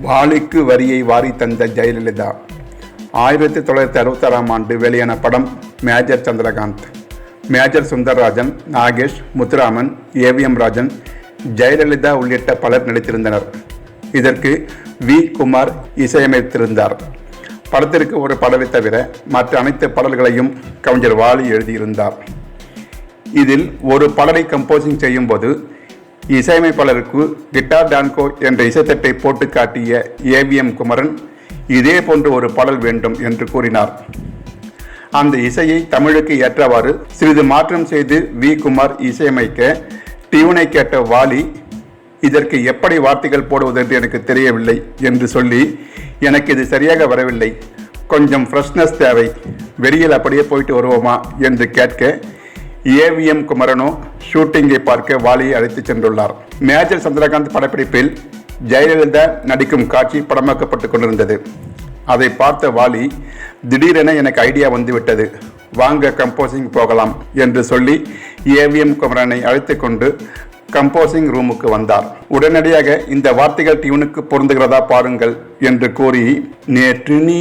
வாளிக்கு வரியை வாரி தந்த ஜெயலலிதா. ஆயிரத்தி தொள்ளாயிரத்தி அறுபத்தாறாம் ஆண்டு வெளியான படம் major Chandrakanth. Major Sundararajan Nagesh Muthuraman AVM Rajan Jayalalithaa உள்ளிட்ட பலர் நடித்திருந்தனர். இதற்கு வி. குமார் இசையமைத்திருந்தார். படத்திற்கு ஒரு பாடலை தவிர மற்ற அனைத்து பாடல்களையும் கவிஞர் வாலி எழுதியிருந்தார். இதில் ஒரு பாடலை கம்போசிங் செய்யும்போது இசையமைப்பாளருக்கு கிட்டார் டான்கோ என்ற இசைத்தட்டை போட்டு காட்டிய ஏவிஎம் குமரன் இதே போன்று ஒரு பாடல் வேண்டும் என்று கூறினார். அந்த இசையை தமிழுக்கு ஏற்றவாறு சிறிது மாற்றம் செய்து வி. குமார் இசையமைக்க டியூனை கேட்ட வாலி இதற்கு எப்படி வார்த்தைகள் போடுவது என்று எனக்கு தெரியவில்லை என்று சொல்லி எனக்கு இது சரியாக வரவில்லை. கொஞ்சம் ஃப்ரெஷ்னஸ் தேவை. வெளியில் அப்படியே போயிட்டு வருவோமா? என்று கேட்க ஏவிஎம் குமரனோ ஷூட்டிங்கை பார்க்க வாலியை அழைத்துச் சென்றுள்ளார். மேஜர் சந்திரகாந்த் படப்பிடிப்பில் ஜெயலலிதா நடிக்கும் காட்சி படமாக்கப்பட்டுக் கொண்டிருந்தது. அதை பார்த்த வாலி திடீரென எனக்கு ஐடியா வந்துவிட்டது. வாங்க கம்போசிங் போகலாம் என்று சொல்லி ஏவிஎம் குமரனை அழைத்து கொண்டு கம்போசிங் ரூமுக்கு வந்தார். உடனடியாக இந்த வார்த்தைகள் டியூனுக்கு பொருந்துகிறதா பாருங்கள் என்று கூறி நேற்று நீ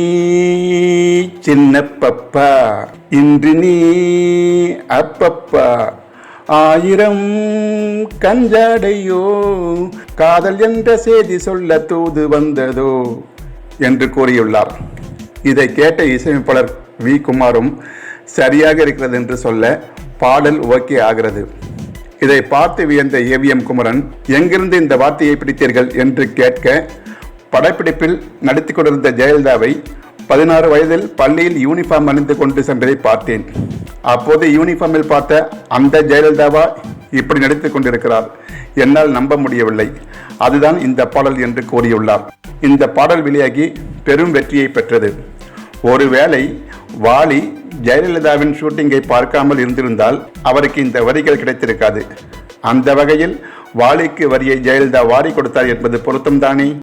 சின்ன பப்பா இன்று நீ அப்பப்பா ஆயிரம் கஞ்சடையோ காதல் என்ற செய்தி சொல்ல தூது வந்ததோ? என்று கூறியுள்ளார். இதை கேட்ட இசையமைப்பாளர் வி. குமாரும் சரியாக இருக்கிறது என்று சொல்ல பாடல் ஓகே ஆகிறது. இதை பார்த்து வியந்த ஏவிஎம் குமரன் எங்கிருந்து இந்த வார்த்தையை பிடித்தீர்கள்? என்று கேட்க படப்பிடிப்பில் நடித்துக் கொண்டிருந்த ஜெயலலிதாவை பதினாறு வயதில் பள்ளியில் யூனிஃபார்ம் அணிந்து கொண்டு சென்றதை பார்த்தேன். அப்போது யூனிஃபார்மில் பார்த்த அந்த ஜெயலலிதாவா இப்படி நடித்துக் கொண்டிருக்கிறார்? என்னால் நம்ப முடியவில்லை. அதுதான் இந்த பாடல் என்று கூறியுள்ளார். இந்த பாடல் வெளியாகி பெரும் வெற்றியை பெற்றது. ஒருவேளை வாலி ஜெயலலிதாவின் ஷூட்டிங்கை பார்க்காமல் இருந்திருந்தால் அவருக்கு இந்த வரிகள் கிடைத்திருக்காது. அந்த வகையில் வாலிக்கு வரியை ஜெயலலிதா வாரி கொடுத்தார் என்பது பொருத்தம்தானே